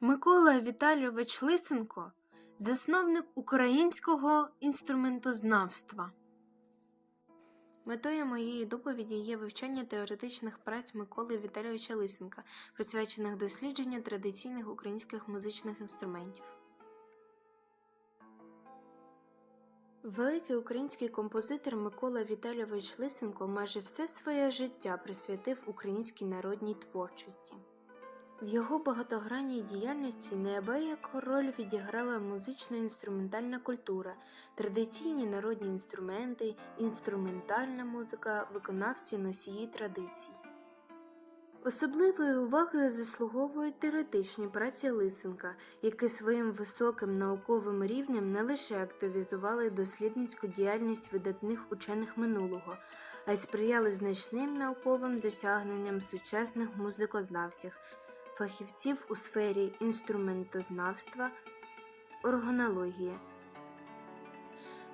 Микола Віталійович Лисенко засновник українського інструментознавства. Метою моєї доповіді є вивчання теоретичних праць Миколи Віталійовича Лисенка, присвячених дослідженню традиційних українських музичних інструментів. Великий український композитор Микола Віталійович Лисенко майже все своє життя присвятив українській народній творчості. В його багатогранній діяльності неабияку роль відіграла музично-інструментальна культура, традиційні народні інструменти, інструментальна музика, виконавці носії традицій. Особливої уваги заслуговують теоретичні праці Лисенка, які своїм високим науковим рівнем не лише активізували дослідницьку діяльність видатних учених минулого, а й сприяли значним науковим досягненням сучасних музикознавців, фахівців у сфері інструментознавства, органології.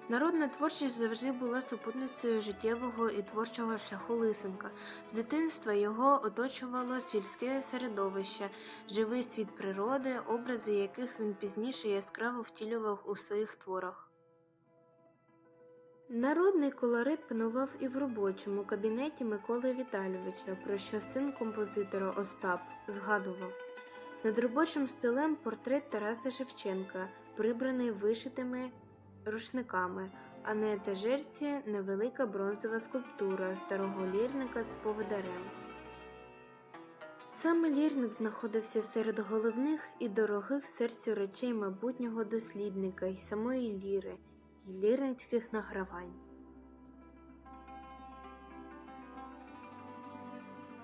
Народна творчість завжди була супутницею життєвого і творчого шляху Лисенка. З дитинства його оточувало сільське середовище, живий світ природи, образи яких він пізніше яскраво втілював у своїх творах. Народний колорит панував і в робочому кабінеті Миколи Віталійовича, про що син композитора Остап згадував. Над робочим столем портрет Тараса Шевченка, прибраний вишитими рушниками, а на етажерці невелика бронзова скульптура старого лірника з поводарем. Саме лірник знаходився серед головних і дорогих серцю речей майбутнього дослідника й самої ліри, й лірницьких награвань.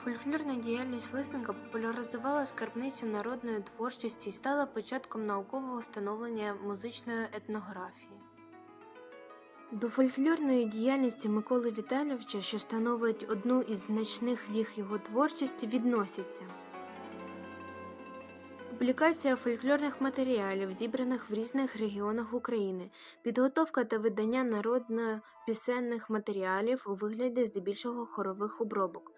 Фольклорна діяльність Лисника популяризувала скарбницю народної творчості і стала початком наукового становлення музичної етнографії. До фольклорної діяльності Миколи Віталійовича, що становить одну із значних віх його творчості, відносяться публікація фольклорних матеріалів, зібраних в різних регіонах України, підготовка та видання народно-пісенних матеріалів у вигляді здебільшого хорових обробок,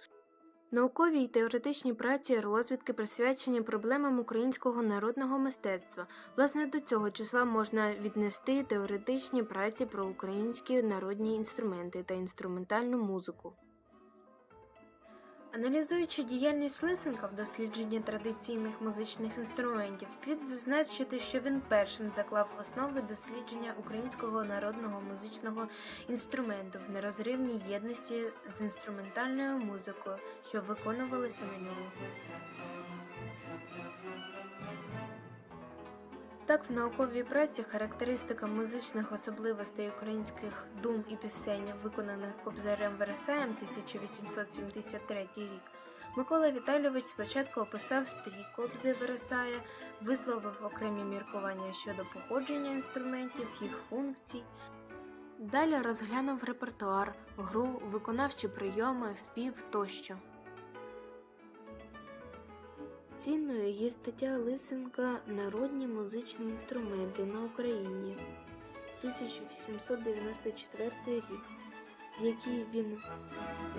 Наукові й теоретичні праці розвідки присвячені проблемам українського народного мистецтва. Власне, до цього числа можна віднести теоретичні праці про українські народні інструменти та інструментальну музику. Аналізуючи діяльність Лисенка в дослідженні традиційних музичних інструментів, слід зазначити, що він першим заклав основи дослідження українського народного музичного інструменту в нерозривній єдності з інструментальною музикою, що виконувалася на ньому. Так, в науковій праці характеристика музичних особливостей українських дум і пісень, виконаних Кобзарем Вересаєм 1873 рік, Микола Віталійович спочатку описав стрій Кобзи Вересая, висловив окремі міркування щодо походження інструментів, їх функцій. Далі розглянув репертуар, гру, виконавчі прийоми, спів тощо. Цінною є стаття Лисенка Народні музичні інструменти на Україні 1894 рік, в якій він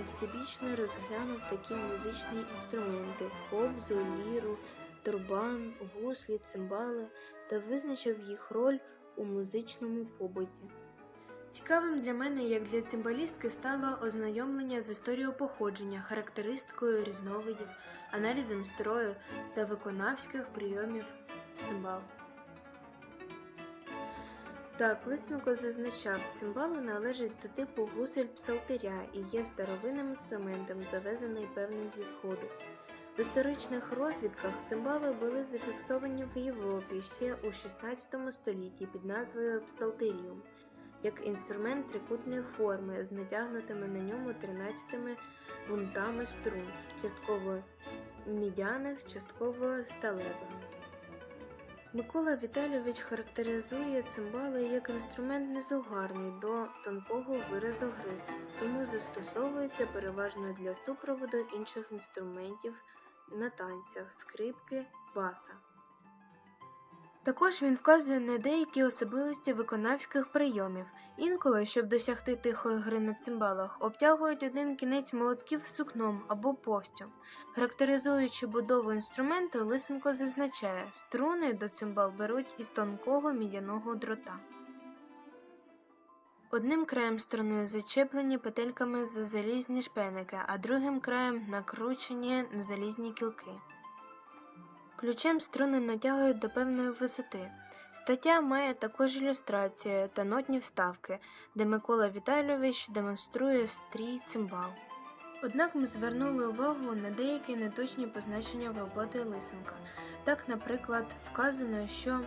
всебічно розглянув такі музичні інструменти кобзи, ліру, турбан, гуслі, цимбали та визначив їх роль у музичному побуті. Цікавим для мене, як для цимбалістки, стало ознайомлення з історією походження, характеристикою різновидів, аналізом строю та виконавських прийомів цимбал. Так, Лисенко зазначав, цимбали належать до типу гусель псалтиря і є старовинним інструментом, завезений певний зі сходу. В історичних розвідках цимбали були зафіксовані в Європі ще у 16 столітті під назвою псалтеріум як інструмент трикутної форми з натягнутими на ньому 13 бунтами струн, частково мідяних, частково сталевих. Микола Віталійович характеризує цимбали як інструмент незугарний до тонкого виразу гри, тому застосовується переважно для супроводу інших інструментів на танцях, скрипки, баса. Також він вказує на деякі особливості виконавських прийомів. Інколи, щоб досягти тихої гри на цимбалах, обтягують один кінець молотків сукном або повстю. Характеризуючи будову інструменту, Лисенко зазначає, струни до цимбал беруть із тонкого мідяного дрота. Одним краєм струни зачеплені петельками за залізні шпеники, а другим краєм накручені на залізні кілки. Ключем струни натягують до певної висоти. Стаття має також ілюстрації та нотні вставки, де Микола Віталійович демонструє стрій цимбал. Однак ми звернули увагу на деякі неточні позначення роботи Лисенка. Так, наприклад, вказано, що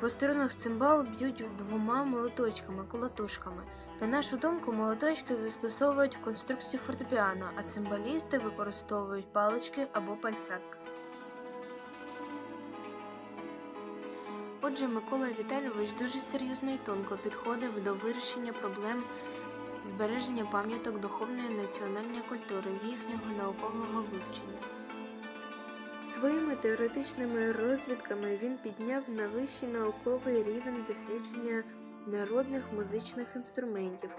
по струнах цимбал б'ють двома молоточками, колотушками. На нашу думку, молоточки застосовують в конструкції фортепіано, а цимбалісти використовують палички або пальцятки. Отже, Микола Віталійович дуже серйозно і тонко підходив до вирішення проблем збереження пам'яток духовної національної культури їхнього наукового вивчення. Своїми теоретичними розвідками він підняв на вищий науковий рівень дослідження народних музичних інструментів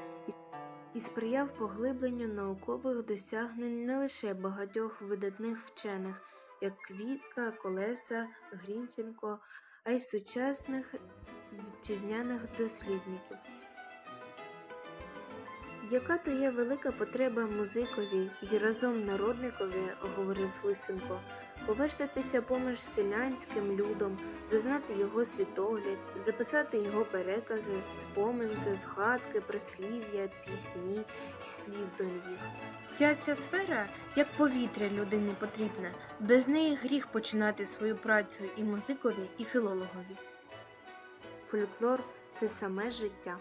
і сприяв поглибленню наукових досягнень не лише багатьох видатних вчених, як Квітка, Колеса, Грінченко, а й сучасних вітчизняних дослідників. Яка то є велика потреба музикові і разом народникові, говорив Лисенко, повертатися поміж селянським людом, зазнати його світогляд, записати його перекази, споминки, згадки, прислів'я, пісні і слів до них. Вся ця сфера, як повітря людини потрібна, без неї гріх починати свою працю і музикові, і філологові. Фольклор це саме життя.